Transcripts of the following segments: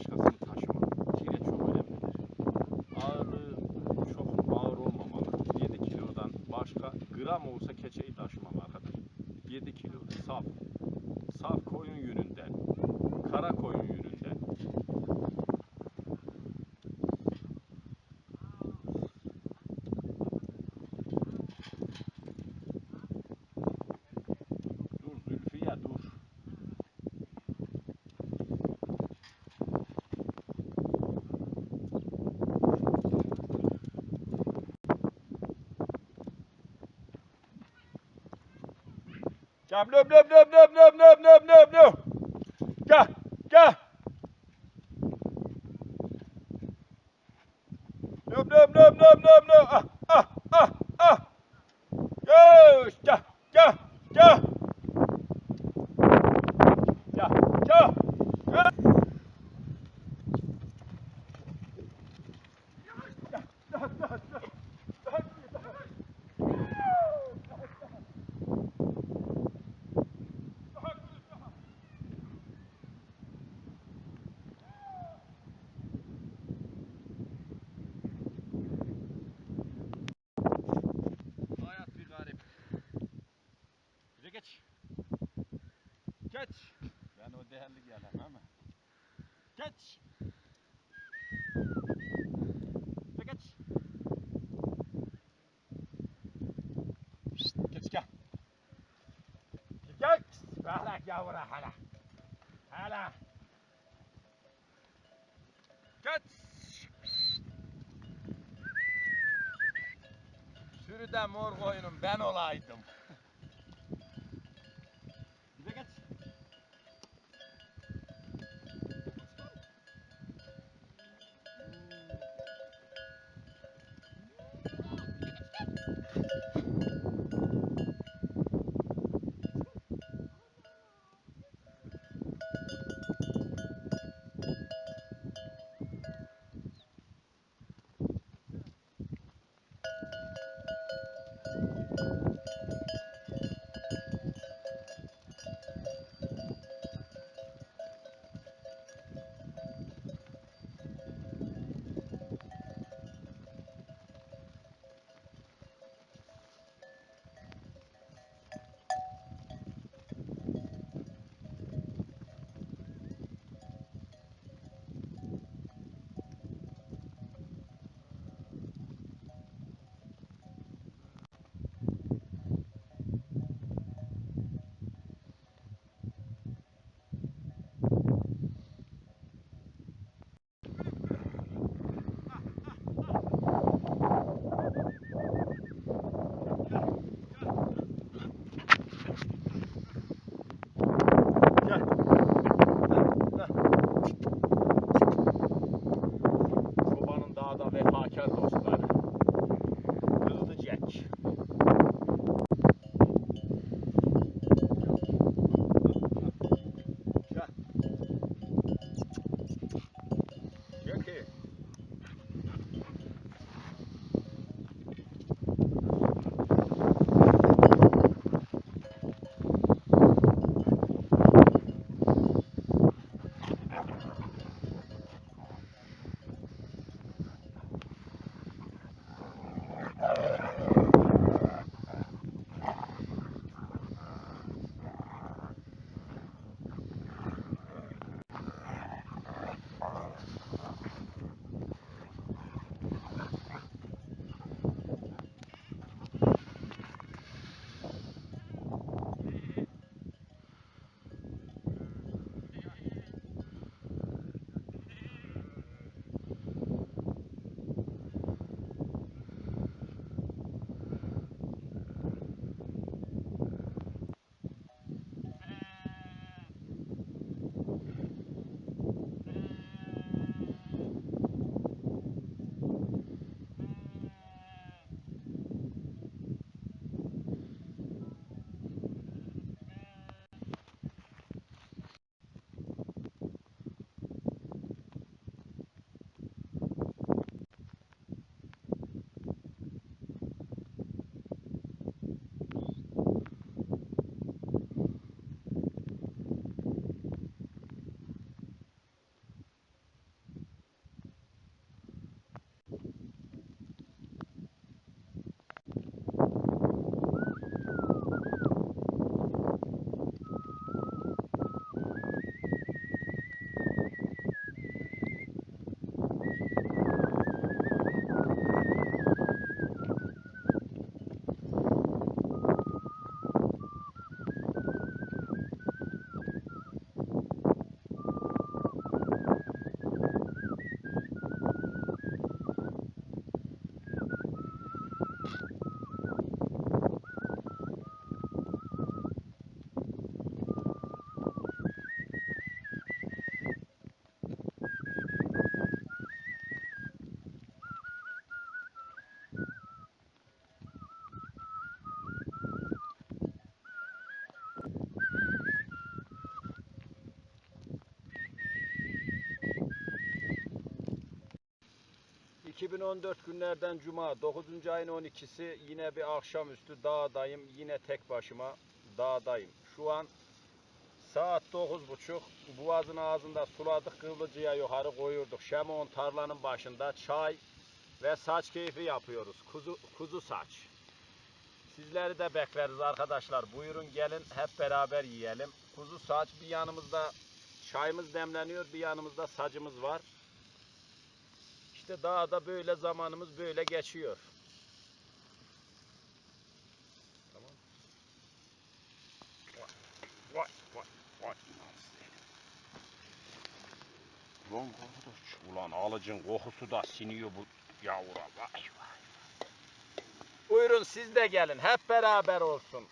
başkası Gel löp löp löp löp löp löp löp löp löp. Gel gel. Löp löp löp löp löp löp. Ah ah ah ah. Gel gel gel gel. Gel gel. Gel. Hayat bir garip. Bize geç. Geç. Ben o değerli gelen ama. Geç. Bize geç. Şşt, geç gel. Geç. Hala yavru hala. Hala. Geç. Sürüden mor koyunum ben olaydım. 2014 günlerden cuma 9. ayın 12'si yine bir akşamüstü dağdayım. Yine tek başıma dağdayım. Şu an saat 9.30 boğazın ağzında suladık kıvılcıya yukarı koyurduk. Şemon tarlanın başında çay ve saç keyfi yapıyoruz. Kuzu, kuzu saç. Sizleri de bekleriz arkadaşlar. Buyurun gelin hep beraber yiyelim. Kuzu saç bir yanımızda çayımız demleniyor bir yanımızda sacımız var. İşte dağda böyle zamanımız böyle geçiyor. Tamam. Vay vay vay. Ulan arkadaş, ulan alıcın kokusu da siniyor bu yavra. Vay vay. Buyurun siz de gelin hep beraber olsun.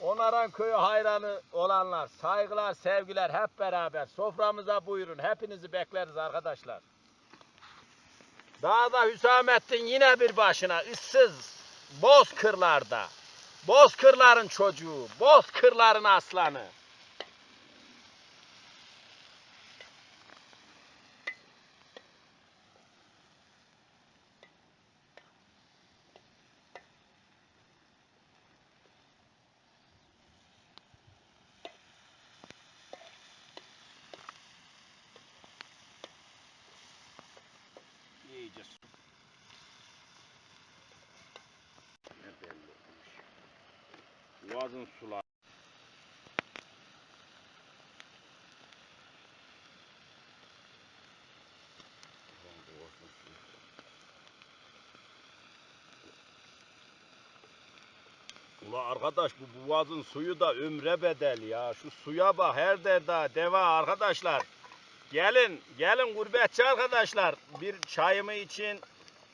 Onaran köyü hayranı olanlar, saygılar, sevgiler hep beraber soframıza buyurun. Hepinizi bekleriz arkadaşlar. Dağda Hüsamettin yine bir başına ıssız bozkırlarda. Bozkırların çocuğu, bozkırların aslanı. İyice su. Ne belli olmuş. Boğazın suları. Ulan boğazın suyu. Ula arkadaş bu boğazın suyu da ömre bedel ya. Şu suya bak her derde deva arkadaşlar. Gelin, gelin gurbetçi arkadaşlar. Bir çayımı için,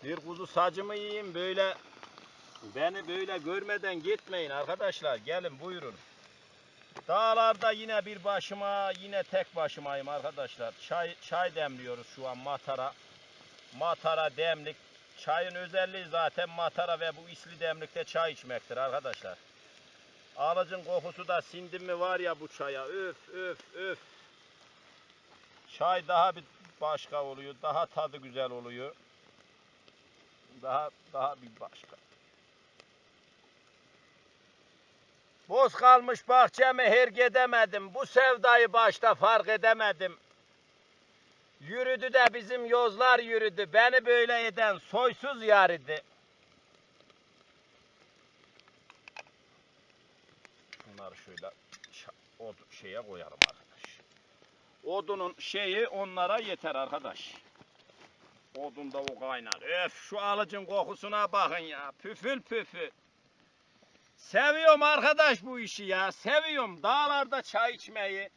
bir kuzu sacımı yiyeyim böyle. Beni böyle görmeden gitmeyin arkadaşlar. Gelin buyurun. Dağlarda yine bir başıma, yine tek başımayım arkadaşlar. Çay çay demliyoruz şu an matara. Matara demlik. Çayın özelliği zaten matara ve bu isli demlikte çay içmektir arkadaşlar. Alıcın kokusu da sindim mi var ya bu çaya. Öf öf öf. Çay daha bir başka oluyor. Daha tadı güzel oluyor. Daha daha bir başka. Boz kalmış bahçemi herg edemedim. Bu sevdayı başta fark edemedim. Yürüdü de bizim yozlar yürüdü. Beni böyle eden soysuz yar idi. Bunları şöyle ça- o şeye koyalım arkadaş. Odunun şeyi onlara yeter arkadaş. Odun da o kaynar. Öf şu alıcın kokusuna bakın ya. Püfül püfül. Seviyorum arkadaş bu işi ya. Seviyorum dağlarda çay içmeyi.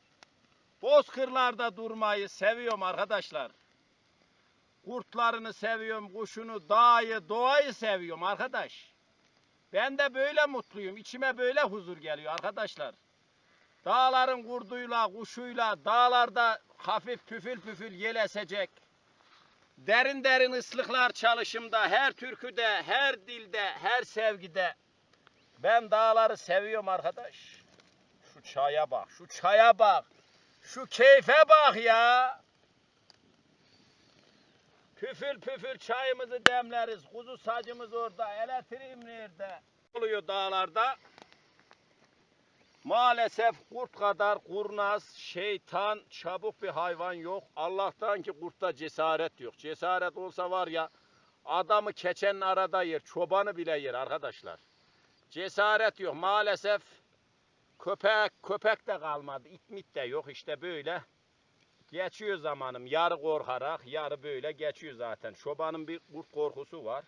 Bozkırlarda durmayı seviyorum arkadaşlar. Kurtlarını seviyorum, kuşunu, dağı, doğayı seviyorum arkadaş. Ben de böyle mutluyum. İçime böyle huzur geliyor arkadaşlar. Dağların kurduyla, kuşuyla, dağlarda hafif püfül püfül yel esecek. Derin derin ıslıklar çalışımda, her türküde, her dilde, her sevgide. Ben dağları seviyorum arkadaş. Şu çaya bak, şu çaya bak. Şu keyfe bak ya. Püfül püfül çayımızı demleriz. Kuzu sacımız orada, elektriğim nerede? Oluyor dağlarda. Maalesef kurt kadar kurnaz, şeytan, çabuk bir hayvan yok. Allah'tan ki kurtta cesaret yok. Cesaret olsa var ya adamı keçenin arada yer, çobanı bile yer arkadaşlar. Cesaret yok. Maalesef köpek, köpek de kalmadı. İtmit de yok işte böyle. Geçiyor zamanım. Yarı korkarak, yarı böyle geçiyor zaten. Çobanın bir kurt korkusu var.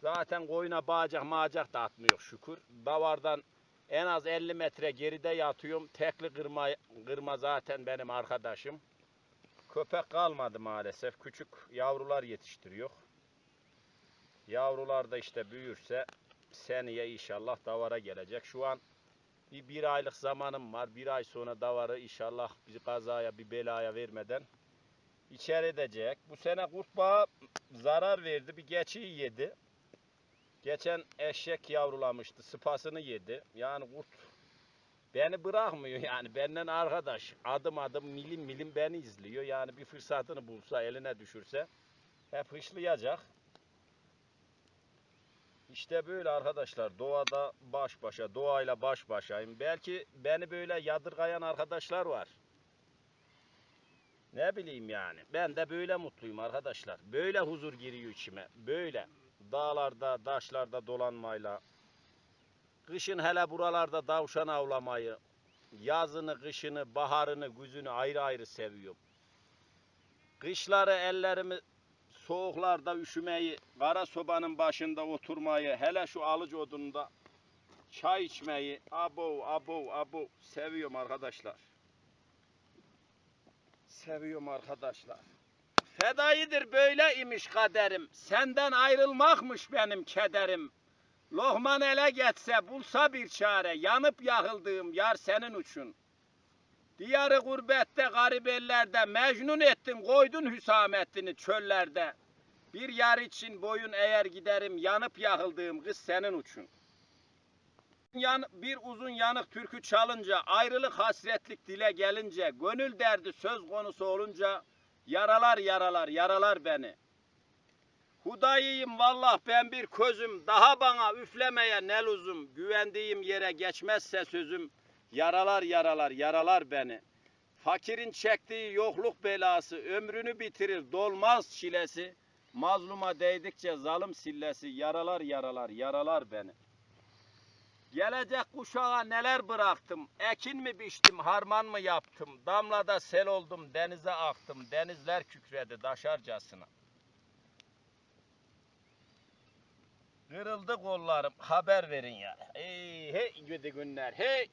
Zaten koyuna bağcak mağacak da atmıyor şükür. Davardan en az 50 metre geride yatıyorum. Tekli kırma, kırma zaten benim arkadaşım. Köpek kalmadı maalesef. Küçük yavrular yetiştiriyor. Yavrular da işte büyürse seneye inşallah davara gelecek. Şu an bir, bir aylık zamanım var. Bir ay sonra davarı inşallah bir kazaya bir belaya vermeden içeri edecek. Bu sene kurt bağı zarar verdi. Bir geçiyi yedi. Geçen eşek yavrulamıştı. Sıpasını yedi. Yani kurt beni bırakmıyor yani. Benden arkadaş. Adım adım milim milim beni izliyor. Yani bir fırsatını bulsa eline düşürse hep hışlayacak. İşte böyle arkadaşlar doğada baş başa, doğayla baş başayım. Belki beni böyle yadırgayan arkadaşlar var. Ne bileyim yani. Ben de böyle mutluyum arkadaşlar. Böyle huzur giriyor içime. Böyle dağlarda, taşlarda dolanmayla. Kışın hele buralarda tavşan avlamayı, yazını, kışını, baharını, güzünü ayrı ayrı seviyorum. Kışları ellerimi soğuklarda üşümeyi, kara sobanın başında oturmayı, hele şu alıcı odununda çay içmeyi, abo abo abo seviyorum arkadaşlar. Seviyorum arkadaşlar. Fedaidir böyle imiş kaderim. Senden ayrılmakmış benim kederim. Lohman ele geçse bulsa bir çare. Yanıp yakıldığım yar senin için. Diyarı gurbette garip ellerde mecnun ettin koydun Hüsamettin'i çöllerde. Bir yar için boyun eğer giderim yanıp yakıldığım kız senin için. Yan, bir uzun yanık türkü çalınca, ayrılık hasretlik dile gelince, gönül derdi söz konusu olunca, yaralar yaralar yaralar beni. Hudayıyım vallah ben bir közüm, daha bana üflemeye ne lüzum, güvendiğim yere geçmezse sözüm, yaralar yaralar yaralar beni. Fakirin çektiği yokluk belası, ömrünü bitirir dolmaz çilesi, mazluma değdikçe zalim sillesi, yaralar yaralar yaralar beni. Gelecek kuşağa neler bıraktım, ekin mi biçtim, harman mı yaptım, damlada sel oldum, denize aktım, denizler kükredi daşarcasına. Kırıldı kollarım, haber verin ya. Hey, hey gidi günler, hey.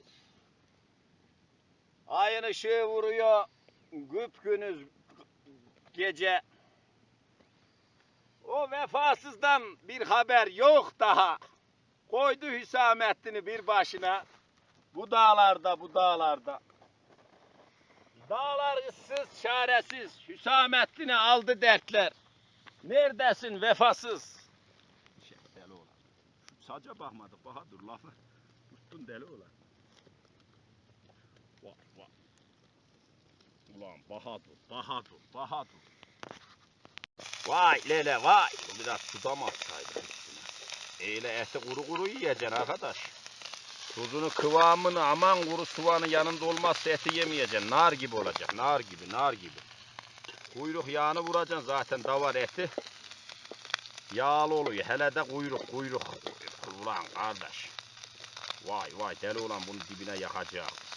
Ayın ışığı vuruyor, güpgünüz gece. O vefasızdan bir haber yok daha. Koydu Hüsamettin'i bir başına. Bu dağlarda, bu dağlarda. Dağlar ıssız, çaresiz. Hüsamettin'i aldı dertler. Neredesin vefasız? Şey, deli olan. Saca bakmadık Bahadır lafı. Tuttun deli olan. Vay vay. Ulan Bahadır, Bahadır, Bahadır. Vay lele vay. Biraz suda mı atsaydık üstüne? Eyle eti kuru kuru yiyeceksin arkadaş. Tuzunu kıvamını aman kuru soğanı yanında olmazsa eti yemeyeceksin. Nar gibi olacak. Nar gibi, nar gibi. Kuyruk yağını vuracaksın zaten davar eti. Yağlı oluyor. Hele de kuyruk, kuyruk. Ulan kardeş. Vay vay deli olan bunun dibine yakacağız.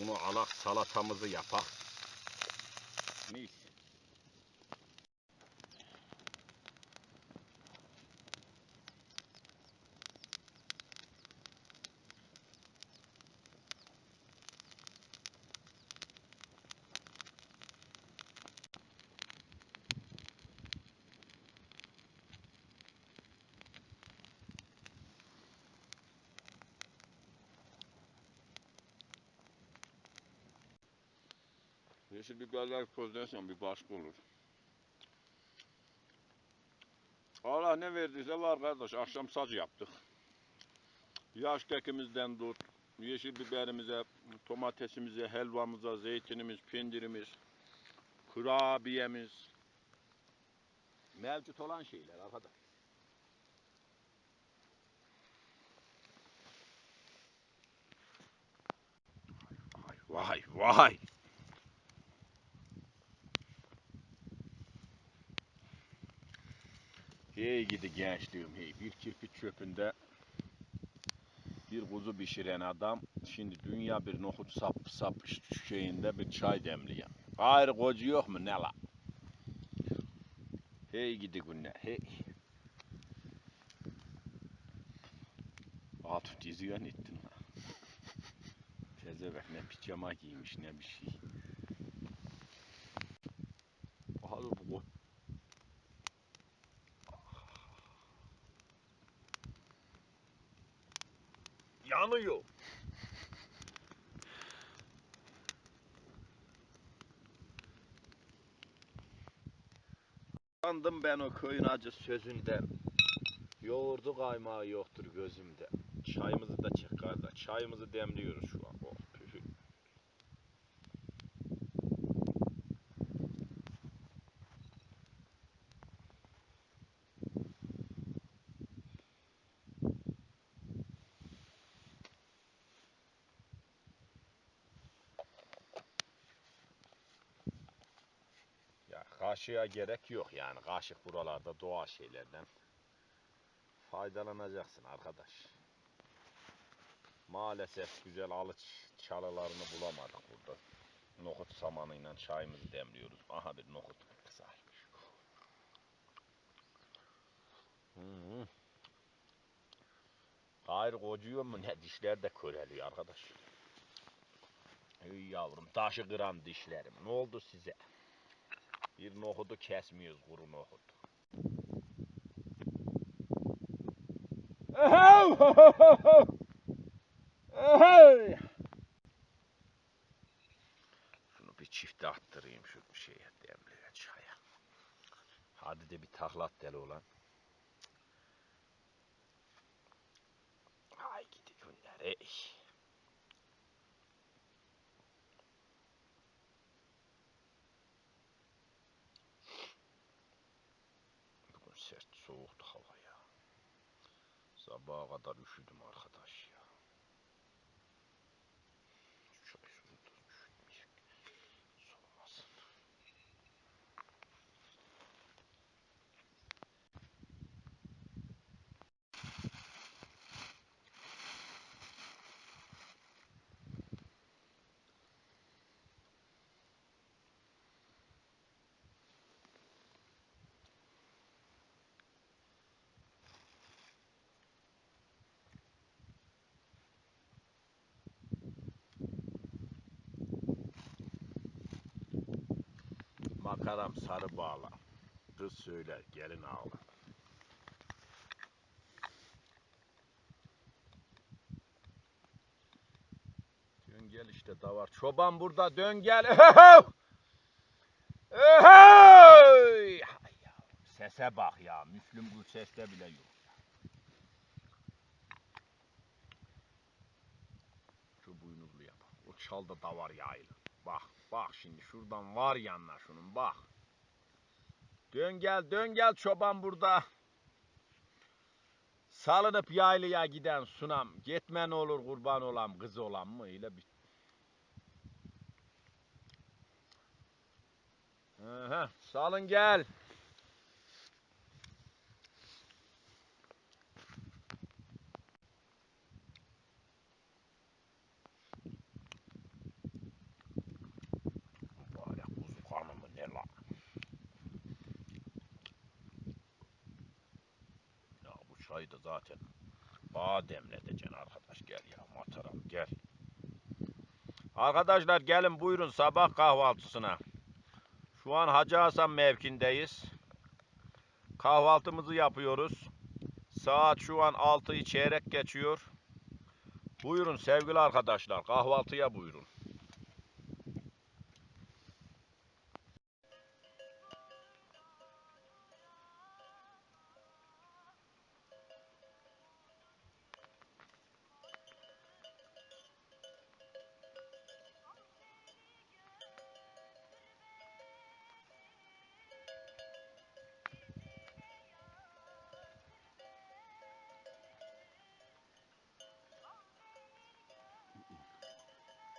Bunu alak salatamızı yapak. Mis. Yeşil biberler közlersen bir başka olur. Allah ne verdiyse var kardeş. Akşam sacı yaptık. Yaş kekimizden tut, yeşil biberimize, domatesimize, helvamıza, zeytinimiz, peynirimiz, kurabiyemiz. Mevcut olan şeyler arkadaş. Vay vay. Hey gidi gençliğim hey. Bir kirpik çöpünde bir kuzu pişiren adam şimdi dünya bir nohut sap sap şeyinde bir çay demliyor. Gayrı kocu yok mu ne la? Hey gidi günler hey. Atıf diziyor ettin la. Tezevek ne pijama giymiş ne bir şey. Sandım ben o köyün acı sözünden. Yoğurdu kaymağı yoktur gözümde. Çayımızı da çek kardeş. Çayımızı demliyoruz şu an. Oh, Kaşığa gerek yok yani. Kaşık buralarda doğal şeylerden faydalanacaksın arkadaş. Maalesef güzel alıç çalılarını bulamadık burada. Nohut samanıyla çayımızı demliyoruz. Aha bir nohut kızarmış. -hı. Hayır kocuyor mu ne dişler de köreliyor arkadaş. Ey yavrum taşı kıran dişlerim. Ne oldu size? Bir nohudu kesmiyoruz kuru nohut. Şunu bir çifte attırayım şu şeye demliğe çaya. Hadi de bir taklat deli olan. Ay gidi günler ey. Kadar üşüdüm arkadaş Makaram sarı bağla. Kız söyler gelin ağla. Dön gel işte davar. Çoban burada dön gel. Sese bak ya. Müslüm bu seste bile yok. Şu buynuzluya bak. O çalda davar yaylı. Bak bak şimdi şuradan var yanına şunun bak. Dön gel dön gel çoban burada. Salınıp yaylıya giden sunam. Gitmen olur kurban olam kız olam mı? Öyle bir... Aha, salın gel. Böyle kuzu kanı mı ne lan? Da zaten bademle edeceksin arkadaş. Gel ya mataram gel. Arkadaşlar gelin buyurun sabah kahvaltısına. Şu an Hacı Hasan mevkindeyiz. Kahvaltımızı yapıyoruz. Saat şu an 6'yı çeyrek geçiyor. Buyurun sevgili arkadaşlar kahvaltıya buyurun.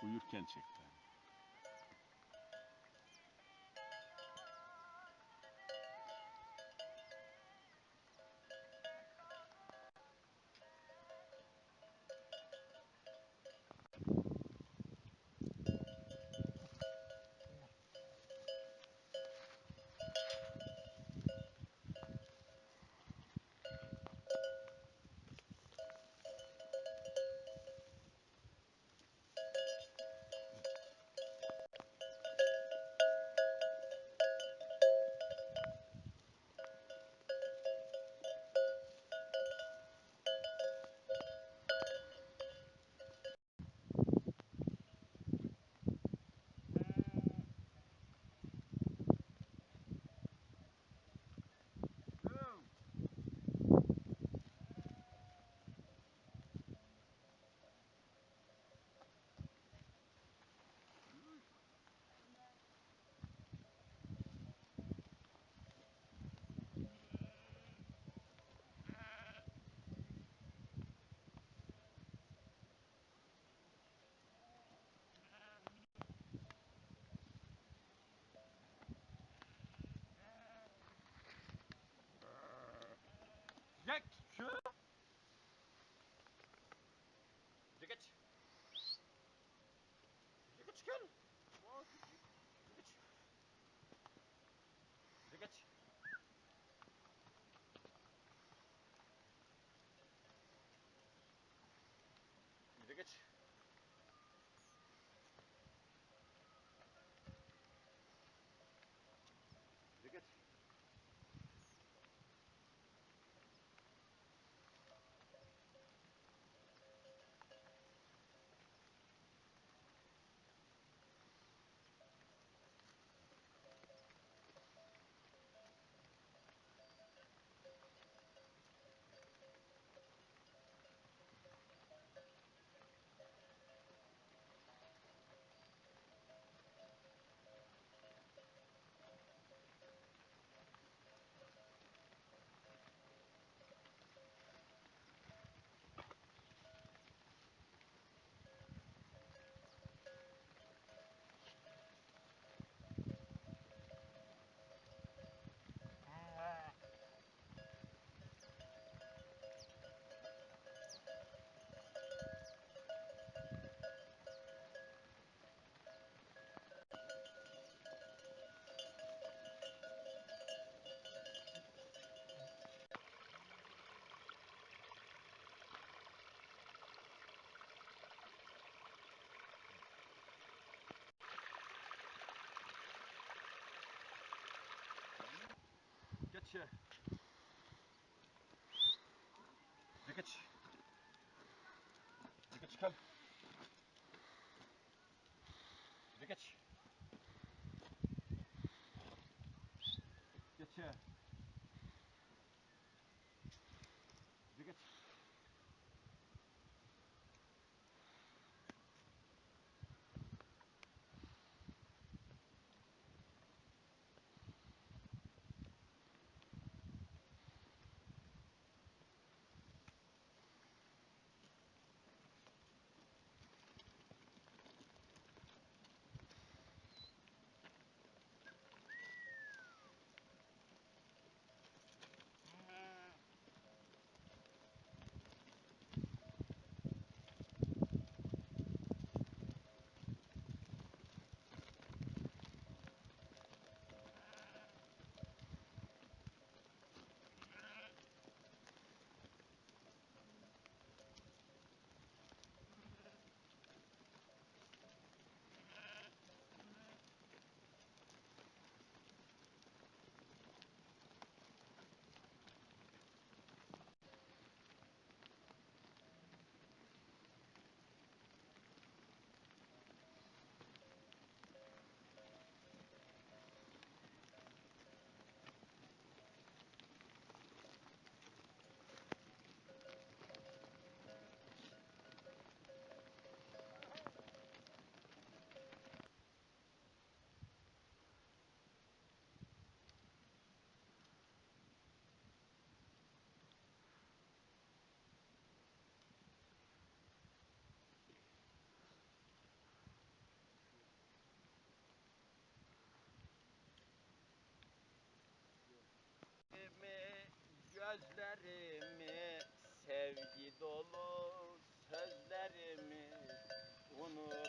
Uyurken çekti. Geç. Dolu sözlerimi unutursun